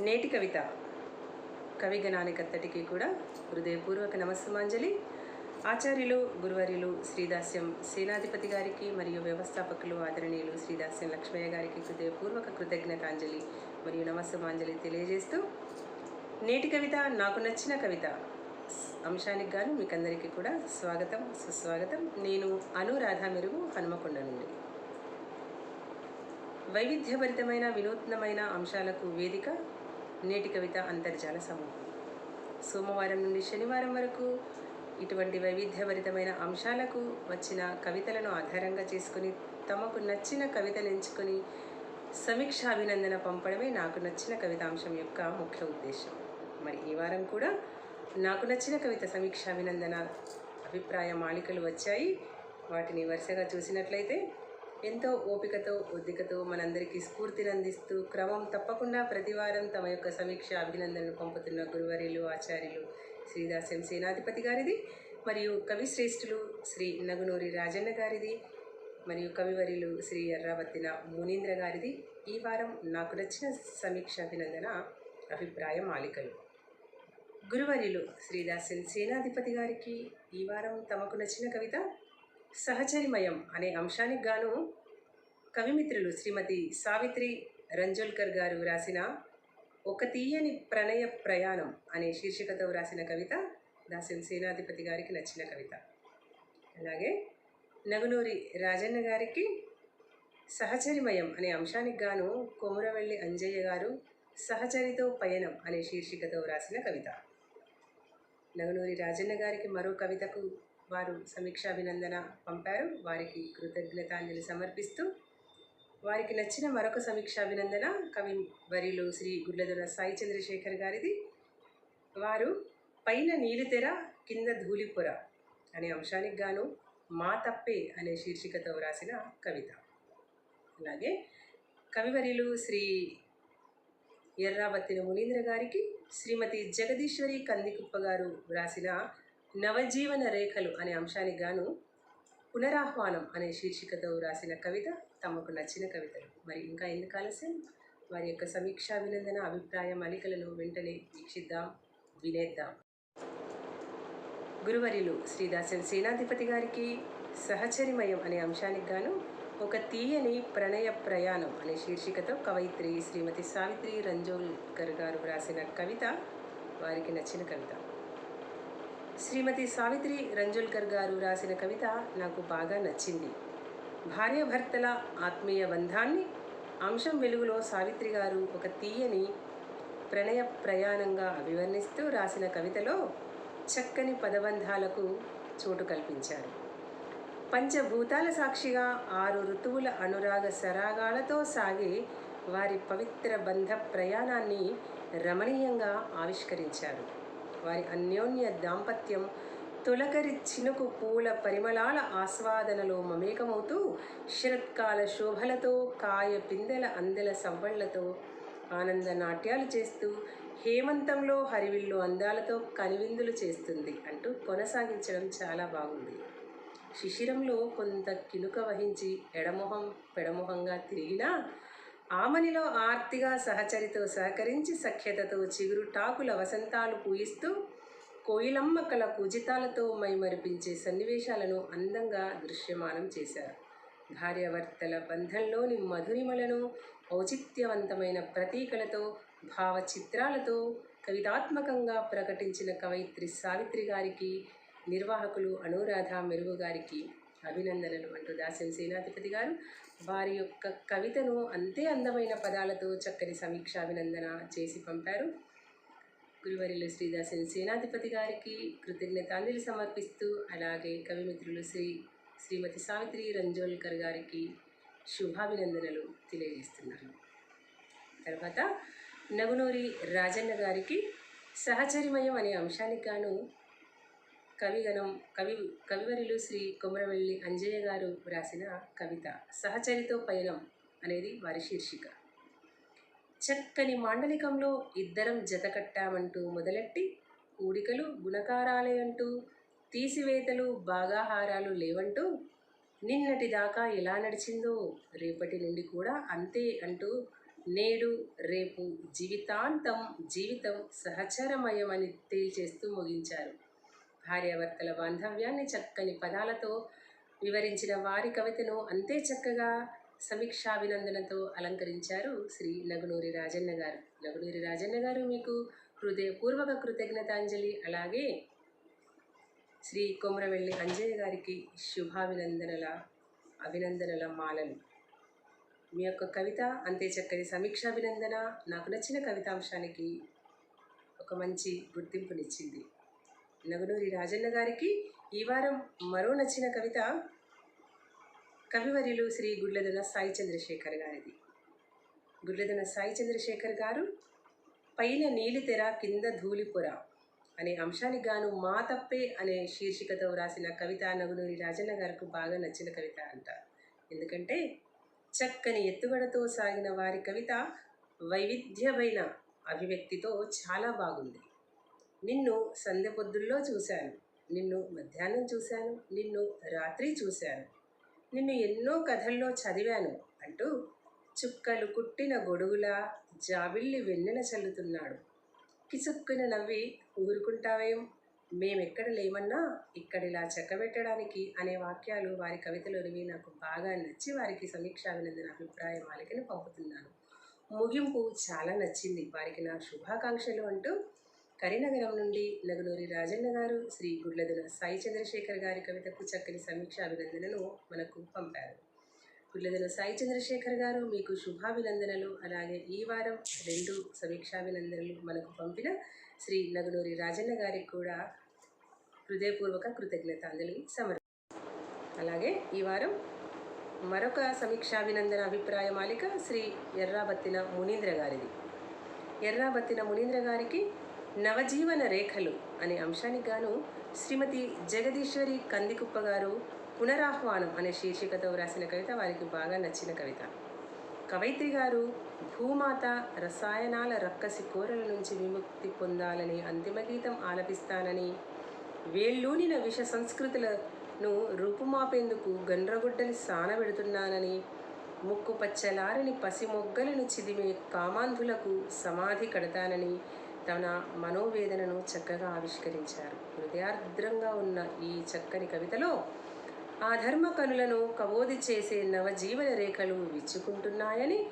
నేటి కవిత కవిగణానికంతటికీ కూడా హృదయపూర్వక నమస్సుమాంజలి. ఆచార్యులు గురువర్యులు శ్రీదాస్యం సేనాధిపతి గారికి మరియు వ్యవస్థాపకులు ఆదరణీయులు శ్రీదాస్యం లక్ష్మయ్య గారికి హృదయపూర్వక కృతజ్ఞతాంజలి మరియు నమస్సుమాంజలి తెలియజేస్తూ నేటి కవిత నాకు నచ్చిన కవిత అంశానికి గాను మీకందరికీ కూడా స్వాగతం సుస్వాగతం. నేను అనురాధ మెరుగు హనుమకొండ నుండి. వైవిధ్యభరితమైన వినూత్నమైన అంశాలకు వేదిక నేటి కవిత అంతర్జాల సమూహం. సోమవారం నుండి శనివారం వరకు ఇటువంటి వైవిధ్యభరితమైన అంశాలకు వచ్చిన కవితలను ఆధారంగా చేసుకుని తమకు నచ్చిన కవితను ఎంచుకొని సమీక్ష అభినందన పంపడమే నాకు నచ్చిన కవితాంశం యొక్క ముఖ్య ఉద్దేశం. మరి ఈ వారం కూడా నాకు నచ్చిన కవిత సమీక్ష అభినందన అభిప్రాయ మాలికలు వచ్చాయి. వాటిని వరుసగా చూసినట్లయితే ఎంతో ఓపికతో ఒద్దికతో మనందరికీ స్ఫూర్తిని అందిస్తూ క్రమం తప్పకుండా ప్రతివారం తమ యొక్క సమీక్ష అభినందనలు పంపుతున్న గురువర్యులు ఆచార్యులు శ్రీదాస్యం సేనాధిపతి గారిది మరియు కవిశ్రేష్ఠులు శ్రీ నగునూరి రాజన్న గారిది మరియు కవివర్యులు శ్రీ ఎర్రావత్తిన మునీంద్ర గారిది. ఈ వారం నాకు నచ్చిన సమీక్ష అభినందన అభిప్రాయ మాలికలు. గురువర్యులు శ్రీదాసన్ సేనాధిపతి గారికి ఈ వారం తమకు నచ్చిన కవిత సహచరిమయం అనే అంశానికి గాను కవిమిత్రులు శ్రీమతి సావిత్రి రంజోల్కర్ గారు వ్రాసిన ఒక తీయని ప్రణయ ప్రయాణం అనే శీర్షికతో వ్రాసిన కవిత దాసన్ సేనాధిపతి గారికి నచ్చిన కవిత. అలాగే నగునూరి రాజన్న గారికి సహచరిమయం అనే అంశానికి గాను కొమురవెల్లి అంజయ్య గారు సహచరితో పయనం అనే శీర్షికతో వ్రాసిన కవిత. నగునూరి రాజన్న గారికి మరో కవితకు వారు సమీక్షాభినందన పంపారు. వారికి కృతజ్ఞతాంజలి సమర్పిస్తూ వారికి నచ్చిన మరొక సమీక్షాభినందన కవి వరిలు శ్రీ గుడ్లదొర సాయి చంద్రశేఖర్ గారిది. వారు పైన నీలితెర కింద ధూళిపొర అనే అంశానికి గాను మా తప్పే అనే శీర్షికతో వ్రాసిన కవిత. అలాగే కవివరిలు శ్రీ ఎర్రాబత్తిన మునీంద్ర గారికి శ్రీమతి జగదీశ్వరి కందికుప్ప గారు వ్రాసిన నవజీవన రేఖలు అనే అంశానికి గాను పునరాహ్వానం అనే శీర్షికతో వ్రాసిన కవిత తమకు నచ్చిన కవితలు. మరి ఇంకా ఎందుకు ఆలస్యం? వారి యొక్క సమీక్షాభినందన అభిప్రాయ మలికలను వెంటనే వీక్షిద్దాం వినేద్దాం. గురువరిలు శ్రీదాసన్ సేనాధిపతి గారికి సహచరిమయం అనే అంశానికి గాను ఒక తీయని ప్రణయ ప్రయాణం అనే శీర్షికతో కవయిత్రి శ్రీమతి సావిత్రి రంజోల్కర్ గారు వ్రాసిన కవిత వారికి నచ్చిన కవిత. శ్రీమతి సావిత్రి రంజుల్కర్ గారు రాసిన కవిత నాకు బాగా నచ్చింది. భార్యాభర్తల ఆత్మీయ బంధాన్ని అంశం వెలుగులో సావిత్రి గారు ఒక తీయని ప్రణయ ప్రయాణంగా అభివర్ణిస్తూ రాసిన కవితలో చక్కని పదబంధాలకు చోటు కల్పించారు. పంచభూతాల సాక్షిగా ఆరు ఋతువుల అనురాగ సరాగాలతో సాగే వారి పవిత్ర బంధ ప్రయాణాన్ని రమణీయంగా ఆవిష్కరించారు. వారి అన్యోన్య దాంపత్యం తులకరి చినుకు పూల పరిమళాల ఆస్వాదనలో మమేకమవుతూ శరత్కాల శోభలతో కాయ పిందెల అందెల సవ్వళ్ళతో ఆనంద నాట్యాలు చేస్తూ హేమంతంలో హరివిల్లు అందాలతో కనివిందులు చేస్తుంది అంటూ కొనసాగించడం చాలా బాగుంది. శిశిరంలో కొంత కినుక వహించి ఎడమొహం పెడమొహంగా తిరిగినా ఆమనిలో ఆర్తిగా సహచరితో సహకరించి సఖ్యతతో చిగురు టాకుల వసంతాలు పూయిస్తూ కోయిలమ్మ కల పూజితాలతో మైమరిపించే సన్నివేశాలను అందంగా దృశ్యమానం చేశారు. భార్యాభర్తల బంధంలోని మధురిమలను ఔచిత్యవంతమైన ప్రతీకలతో భావచిత్రాలతో కవితాత్మకంగా ప్రకటించిన కవయిత్రి సావిత్రి గారికి నిర్వాహకులు అనురాధ మెరుగు గారికి అభినందనలు. అంటూ దాసం సేనాధిపతి గారు వారి యొక్క కవితను అంతే అందమైన పదాలతో చక్కని సమీక్ష అభినందన చేసి పంపారు. గురువరిలు శ్రీదాసన్ సేనాధిపతి గారికి కృతజ్ఞతాంజలి సమర్పిస్తూ అలాగే కవిమిత్రులు శ్రీ శ్రీమతి సావిత్రి రంజోల్కర్ గారికి శుభాభినందనలు తెలియజేస్తున్నారు. తర్వాత నగునూరి రాజన్న గారికి సహచరిమయం అనే అంశానికి గాను కవిగణం కవి కవివరులు శ్రీ కొమరవెల్లి అంజయ్య గారు వ్రాసిన కవిత సహచరితో పయనం అనేది వారి శీర్షిక. చక్కని మాండలికంలో ఇద్దరం జతకట్టామంటూ మొదలెట్టి కూడికలు గుణకారాలే అంటూ తీసివేతలు బాగాహారాలు లేవంటూ నిన్నటి దాకా ఎలా నడిచిందో రేపటి నుండి కూడా అంతే అంటూ నేడు రేపు జీవితాంతం జీవితం సహచరమయమని తేల్చేస్తూ ముగించారు. భార్యాభర్తల బాంధవ్యాన్ని చక్కని పదాలతో వివరించిన వారి కవితను అంతే చక్కగా సమీక్షాభినందనతో అలంకరించారు శ్రీ నగునూరి రాజన్న గారు. నగునూరి రాజన్న గారు మీకు హృదయపూర్వక కృతజ్ఞతాంజలి అలాగే శ్రీ కొమరవెల్లి అంజయ్య గారికి శుభాభినందనల అభినందనల మాలలు. మీ యొక్క కవిత అంతే చక్కని సమీక్షాభినందన నాకు నచ్చిన కవితాంశానికి ఒక మంచి గుర్తింపునిచ్చింది. నగునూరి రాజన్న గారికి ఈ వారం మరో నచ్చిన కవిత కవివరిలు శ్రీ గుడ్లదన సాయి చంద్రశేఖర్ గారిది. గుడ్లదన సాయి చంద్రశేఖర్ గారు పైన నీలితెర కింద ధూళిపొర అనే అంశానికి గాను మా తప్పే అనే శీర్షికతో వ్రాసిన కవిత నగునూరి రాజన్న గారికి బాగా నచ్చిన కవిత అంట. ఎందుకంటే చక్కని ఎత్తుగడతో సాగిన వారి కవిత వైవిధ్యమైన అభివ్యక్తితో చాలా బాగుంది. నిన్ను సంధ్య పొద్దుల్లో చూశాను. నిన్ను మధ్యాహ్నం చూశాను. నిన్ను రాత్రి చూశాను. నిన్ను ఎన్నో కథల్లో చదివాను అంటూ చుక్కలు కుట్టిన గొడుగులా జాబిల్లి వెన్నెల చల్లుతున్నాడు. కిసుక్కున నవ్వి ఊరుకుంటావేం? మేమెక్కడ లేమన్నా ఇక్కడిలా చెక్కబెట్టడానికి అనే వాక్యాలు వారి కవితలోనివి నాకు బాగా నచ్చి వారికి సమీక్షాభినందన అభిప్రాయ మాలికను పంపుతున్నాను. ముగింపు చాలా నచ్చింది. వారికి నా శుభాకాంక్షలు అంటూ కరీనగరం నుండి నగనూరి రాజన్న గారు శ్రీ గుడ్లదన సాయి చంద్రశేఖర్ గారి కవితకు చక్కని సమీక్ష అభినందనను మనకు పంపారు. గుడ్లదన సాయి చంద్రశేఖర్ గారు మీకు శుభాభినందనలు అలాగే ఈ వారం రెండు సమీక్షాభినందనలు మనకు పంపిన శ్రీ నగనూరి రాజన్న గారికి కూడా హృదయపూర్వక కృతజ్ఞతాంజలి సమర్ అలాగే ఈ వారం మరొక సమీక్షాభినందన అభిప్రాయ మాలిక శ్రీ ఎర్రాబత్తిన మునీంద్ర గారిది. ఎర్రాబత్తిన మునీంద్ర గారికి నవజీవన రేఖలు అనే అంశానికి గాను శ్రీమతి జగదీశ్వరి కందికుప్ప గారు పునరాహ్వానం అనే శీర్షికతో వ్రాసిన కవిత వారికి బాగా నచ్చిన కవిత. కవయిత్రి గారు భూమాత రసాయనాల రక్కసి కోరల నుంచి విముక్తి పొందాలని అంతిమ గీతం ఆలపిస్తానని వేళ్ళూనిన విష సంస్కృతులను రూపుమాపేందుకు గండ్రగుడ్డని సానబెడుతున్నానని ముక్కు పచ్చలారని పసిమొగ్గలను చిదిమే కామాంధులకు సమాధి కడతానని తన మనోవేదనను చక్కగా ఆవిష్కరించారు. హృదయార్ద్రంగా ఉన్న ఈ చక్కని కవితలో ఆ ధర్మ కనులను కవోది చేసే నవజీవన రేఖలు విచ్చుకుంటున్నాయని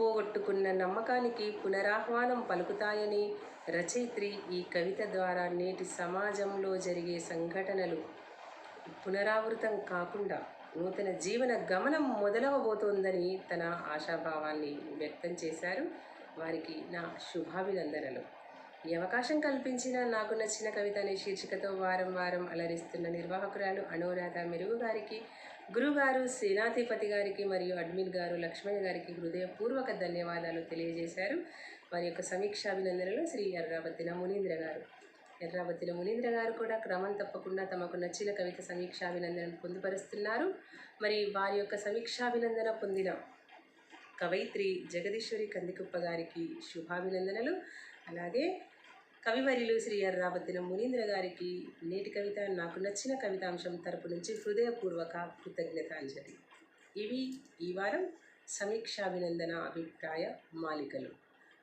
పోగొట్టుకున్న నమ్మకానికి పునరాహ్వానం పలుకుతాయని రచయిత్రి ఈ కవిత ద్వారా నేటి సమాజంలో జరిగే సంఘటనలు పునరావృతం కాకుండా నూతన జీవన గమనం మొదలవబోతోందని తన ఆశాభావాన్ని వ్యక్తం చేశారు. వారికి నా శుభాభినందనలు. ఈ అవకాశం కల్పించిన నాకు నచ్చిన కవిత అనే శీర్షికతో వారం వారం అలరిస్తున్న నిర్వాహకురాలు అనురాధ మెరుగు గారికి గురుగారు సేనాధిపతి గారికి మరియు అడ్మిన్ గారు లక్ష్మయ్య గారికి హృదయపూర్వక ధన్యవాదాలు తెలియజేశారు. వారి యొక్క సమీక్షాభినందనలు శ్రీ ఎర్రాబత్తిన మునీంద్ర గారు. ఎర్రాబత్తిన మునీంద్ర గారు కూడా క్రమం తప్పకుండా తమకు నచ్చిన కవిత సమీక్షాభినందనను పొందుపరుస్తున్నారు. మరి వారి యొక్క సమీక్షాభినందన పొందిన కవయిత్రి జగదీశ్వరి కందికుప్ప గారికి శుభాభినందనలు. అలాగే కవివరిలు శ్రీ ఎర్రాబత్తిన మునీంద్ర గారికి నేటి కవిత నాకు నచ్చిన కవితాంశం తరపు నుంచి హృదయపూర్వక కృతజ్ఞతాంజలి. ఇవి ఈ వారం సమీక్షాభినందన అభిప్రాయ మాలికలు.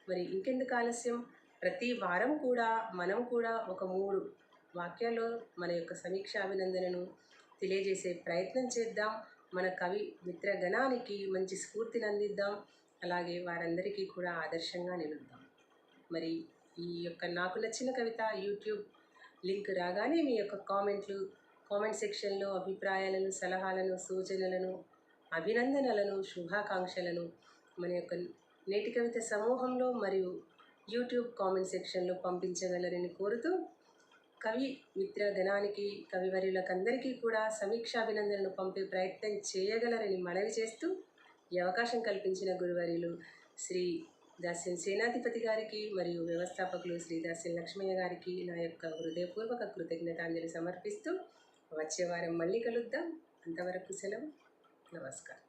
మరి ఇంకెందుకు ఆలస్యం? ప్రతి వారం కూడా మనం కూడా ఒక మూడు వాక్యాల్లో మన యొక్క సమీక్షాభినందనను తెలియజేసే ప్రయత్నం చేద్దాం. మన కవి మిత్రగణానికి మంచి స్ఫూర్తిని అందిద్దాం. అలాగే వారందరికీ కూడా ఆదర్శంగా నిలుద్దాం. మరి ఈ యొక్క నాకు నచ్చిన కవిత యూట్యూబ్ లింక్ రాగానే మీ యొక్క కామెంట్లు కామెంట్ సెక్షన్లో అభిప్రాయాలను సలహాలను సూచనలను అభినందనలను శుభాకాంక్షలను మన యొక్క నేటి కవిత సమూహంలో మరియు యూట్యూబ్ కామెంట్ సెక్షన్లో పంపించగలరని కోరుతూ కవి మిత్ర గణానికి కవివర్యులకందరికీ కూడా సమీక్షాభినందనలు పంపే ప్రయత్నం చేయగలరని మనవి చేస్తూ ఈ అవకాశం కల్పించిన గురువర్యులు శ్రీ దాస్యం సేనాధిపతి గారికి మరియు వ్యవస్థాపకులు శ్రీ దాస్యం లక్ష్మయ్య గారికి నా యొక్క హృదయపూర్వక కృతజ్ఞతాంజలి సమర్పిస్తూ వచ్చే వారం మళ్ళీ కలుద్దాం. అంతవరకు సెలవు. నమస్కారం.